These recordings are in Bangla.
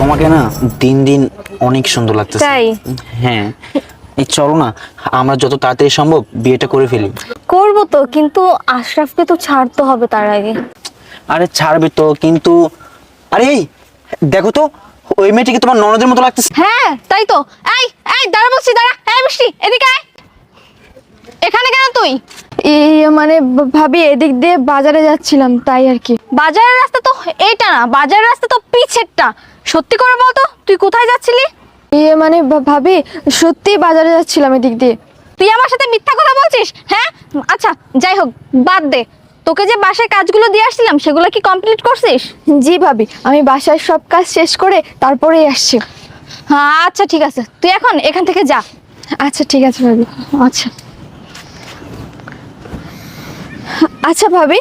তোমাকে না দিন দিন অনেক সুন্দর লাগতেছে। তাই? হ্যাঁ। এই চলো না আমরা যত তাড়াতাড়ি সম্ভব বিয়েটা করে ফেলি। করব তো কিন্তু আশরাফকে তো ছাড়তে হবে তার আগে। আরে ছাড়বে তো কিন্তু আরে এই দেখো তো ওই মেয়েটিকে তোমার ননদের মতো লাগতেছে। হ্যাঁ তাই তো। এই এই দাঁড়া বলছি দাঁড়া। এই মিষ্টি এদিকে আয়। এখানে কেন তুই? এই মানে ভাবি এদিক দিয়ে বাজারে যাচ্ছিলাম তাই আর কি। বাজারের রাস্তা তো এইটা না বাজারের রাস্তা তো পিছেরটা সত্যি করে বলতো তুই কোথায় যাচ্ছিলি? এ মানে ভা- ভাবি সত্যি বাজারে যাচ্ছিলাম এদিক দিয়ে। তুই আমার সাথে মিথ্যা কথা বলছিস হ্যাঁ? আচ্ছা যাই হোক বাদ দে। তোকে যে বাসায় কাজগুলো দিয়ে আসছিলাম সেগুলো কি কমপ্লিট করছিস? জি ভাবি আমি বাসায় সব কাজ শেষ করে তারপরেই আসছি। হ্যাঁ আচ্ছা ঠিক আছে। তুই এখন এখান থেকে যা। আচ্ছা ঠিক আছে ভাবি। আচ্ছা। আচ্ছা ভাবি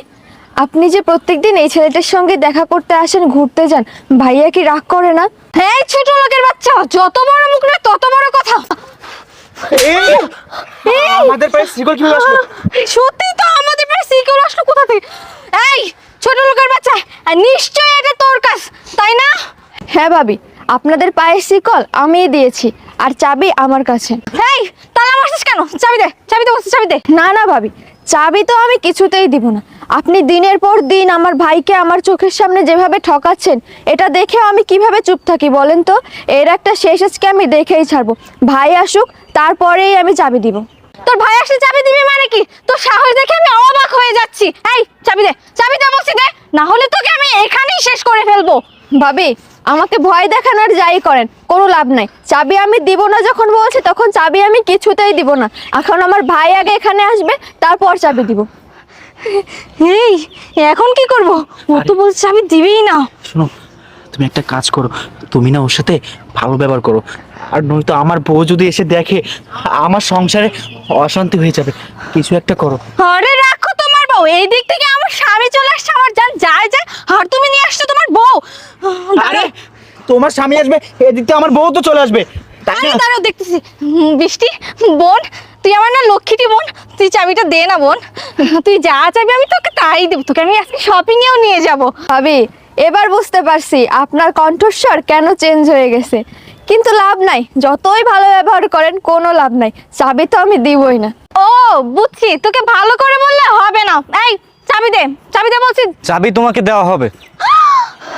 আপনি যে প্রত্যেকদিন এই ছেলেটার সঙ্গে দেখা করতে আসেন ঘুরতে যান ভাইয়া কি রাগ করে না? এই ছোট লোকের বাচ্চা যত বড় মুখ না তত বড় কথা। আমাদের পায়ে শিকল কীভাবে আসলো? সত্যি তো আমাদের সিকিউর আসলো কোথা থেকে? এই ছোট লোকের বাচ্চা আর নিশ্চয়ই এটা তোর কাজ তাই না? হ্যাঁ ভাবি আপনাদের পায়ের শিকল আমিই দিয়েছি আর চাবি আমার কাছে। এই তালা মারছিস কেন? চাবি দে চাবি দে চাবি দে। না না ভাবি চাবি তো আমি কিছুতেই দিব না। আপনি দিনের পর দিন আমার ভাইকে আমার চোখের সামনে যেভাবে ঠকাচ্ছেন এটা দেখেও আমি কীভাবে চুপ থাকি বলেন তো? এর একটা শেষ আজকে আমি দেখেই ছাড়বো। ভাই আসুক তারপরেই আমি চাবি দিব। তোর ভাই আসলে চাবি দিবি মানে কি? তোর সাহস দেখে আমি অবাক হয়ে যাচ্ছি। এই চাবি দে চাবি দে বলছি দে। না হলে তোকে আমি এখানেই শেষ করে ফেলব। ভাবি আমাকে ভয় দেখানোর যাই করেন কোনো লাভ নাই। চাবি আমি দিব না যখন বলছি তখন চাবি আমি কিছুতেই দিব না। এখন আমার ভাই আগে এখানে আসবে তারপর চাবি দিব। এই এখন কি করব? ও তো বলছে আমি দিবেই না। শোনো তুমি একটা কাজ করো। তুমি না ওর সাথে ভালো ব্যবহার করো। আর নয়তো আমার বউ যদি এসে দেখে আমার সংসারে অশান্তি হয়ে যাবে। কিছু একটা করো। আরে এই দিক থেকে আমার স্বামী চলে আসছে আমার জান যায় যায় আর তুমি নিয়ে আসছো তোমার বউ। আরে তোমার স্বামী আসবে এদিক থেকে আমার বউ তো চলে আসবে। আরে দাঁড়াও দেখতেছি। বৃষ্টি বোন তুই আমার না লক্ষ্মীটি বোন তুই চাবিটা দে না বোন। তুই যা চাবি আমি তোকে তাই দেবো তোকে আমি আজকে শপিংয়েও নিয়ে যাব। ভাবি এবার বুঝতে পারছি আপনার কণ্ঠস্বর কেন চেঞ্জ হয়ে গেছে। কিন্তু লাভ নাই যতই ভালো ব্যবহার করেন কোনো লাভ নাই চাবি তো আমি দিবই না। ও, বুঝছি। তোকে ভালো করে বললে হবে না। এই, চাবি দে চাবি দে বলছি। চাবি তোমাকে দেওয়া হবে।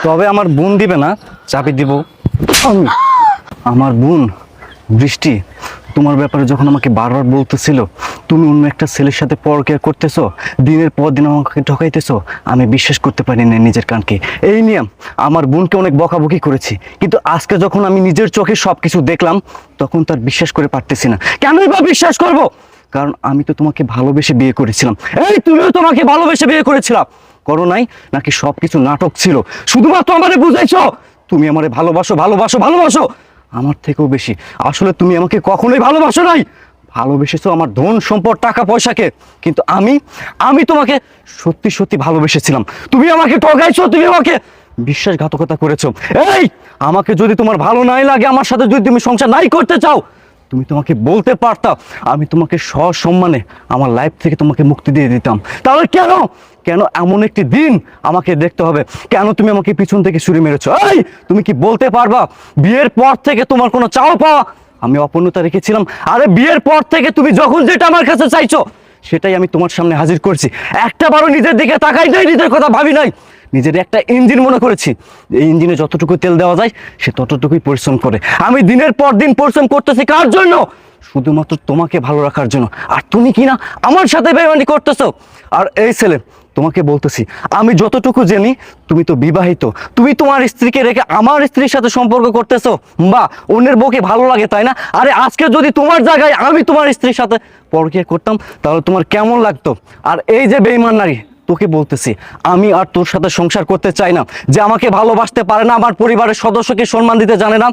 তবে আমার বোন দিবে না, চাবি দিব আমি। আমার বোন, বৃষ্টি, তোমার ব্যাপারে যখন আমাকে বারবার বলতেছিল, তুমি অন্য একটা ছেলের সাথে পরকিয়া করতেছো, দিনের পর দিন আমাকে ঠকাইতেছো, আমি বিশ্বাস করতে পারি না নিজের কানকে। এই নিয়ে আমার বোনকে অনেক বকাবকি করেছি। কিন্তু আজকে যখন আমি নিজের চোখে সব কিছু দেখলাম, তখন তার বিশ্বাস করে পারতেছি না। কেনই বা বিশ্বাস করব? কারণ আমি তো তোমাকে ভালোবেসে বিয়ে করেছিলাম। এই, তুমিও তোমাকে ভালোবেসে বিয়ে করেছিলাম করো নাই, নাকি সব কিছু নাটক ছিল? শুধুমাত্র আমারে বুঝাইছো? তুমি আমারে ভালোবাসো ভালোবাসো ভালোবাসো। আমার থেকেও বেশি। আসলে তুমি আমাকে কখনোই ভালোবাসো নাই। ভালোবেসেছো আমার ধন সম্পদ, টাকা, পয়সাকে। কিন্তু আমি আমি তোমাকে সত্যি সত্যি ভালোবেসেছিলাম। তুমি আমাকে ঠকাইছো, তুমি আমাকে বিশ্বাসঘাতকতা করেছ। এই, আমাকে যদি তোমার ভালো নাই লাগে, আমার সাথে যদি তুমি সংসার নাই করতে চাও তুমি তোমাকে বলতে পারতাম, আমি তোমাকে সসম্মানে আমার লাইফ থেকে তোমাকে মুক্তি দিয়ে দিতাম। তাহলে কেন? কেন এমন একটি দিন আমাকে দেখতে হবে? কেন তুমি আমাকে পিছন থেকে ছুরি মেরেছ? এই, তুমি কি বলতে পারবা? বিয়ের পর থেকে তোমার কোনো চাও পাওয়া? আমি অপূর্ণতা রেখেছিলাম। আরে বিয়ের পর থেকে তুমি যখন যেটা আমার কাছে চাইছো সেটাই আমি তোমার সামনে হাজির করছি। একটা বারো নিজের দিকে তাকাই নাই, নিজের কথা ভাবি নাই। নিজের একটা ইঞ্জিন মনে করেছি। এই ইঞ্জিনে যতটুকু তেল দেওয়া যায়, সে ততটুকুই পরিশ্রম করে। আমি দিনের পর দিন পরিশ্রম করতেছি কার জন্য? শুধুমাত্র তোমাকে ভালো রাখার জন্য। আর তুমি কি না আমার সাথে বেমানি করতেছো? আর এই ছেলে তোমাকে বলতেছি, আমি যতটুকু জানি, তুমি তো বিবাহিত। তুমি তোমার স্ত্রীকে রেখে আমার স্ত্রীর সাথে সম্পর্ক করতেছো, বা অন্যের বউকে ভালো লাগে, তাই না? আরে আজকে যদি তোমার জায়গায় আমি তোমার স্ত্রীর সাথে পরকিয়া করতাম, তাহলে তোমার কেমন লাগতো? আর এই যে বেইমান নারী তোকে বলতেছি আমি আর তোর সাথে সংসার করতে চাই না। যে আমাকে ভালোবাসতে পারে না আমার পরিবারের সদস্যকে সম্মান দিতে জানে না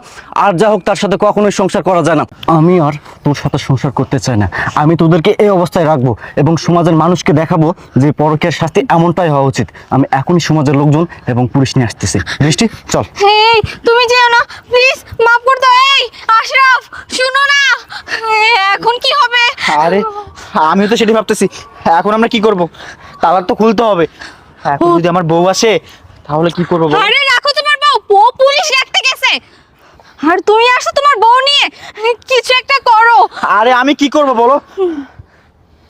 আর যা হোক তার সাথে কখনোই সংসার করা যায় না। আমি আর তোর সাথে সংসার করতে চাই না। আমি তোদেরকে এই অবস্থায় রাখব এবং সমাজের মানুষকে দেখাবো যে পরকের শাস্তি এমনটাই হওয়া উচিত। আমি এখনই সমাজের লোকজন এবং পুলিশ নিয়ে আসতেছি। দৃষ্টি চল। এই তুমি যেও না প্লিজ মাফ করে দাও এই আশরাফ শুনো না। এখন কি হবে? আরে আমিও তো সেটাই ভাবতেছি। এখন আমরা কি করব? তালাক তো খুলতে হবে। এখন যদি আমার বউ আসে তাহলে কি করব? আরে রাখো তোমার বউ ও পুলিশ দেখতে গেছে। আর তুমি আসো তোমার বউ নিয়ে কিছু একটা করো। আরে আমি কি করব বলো?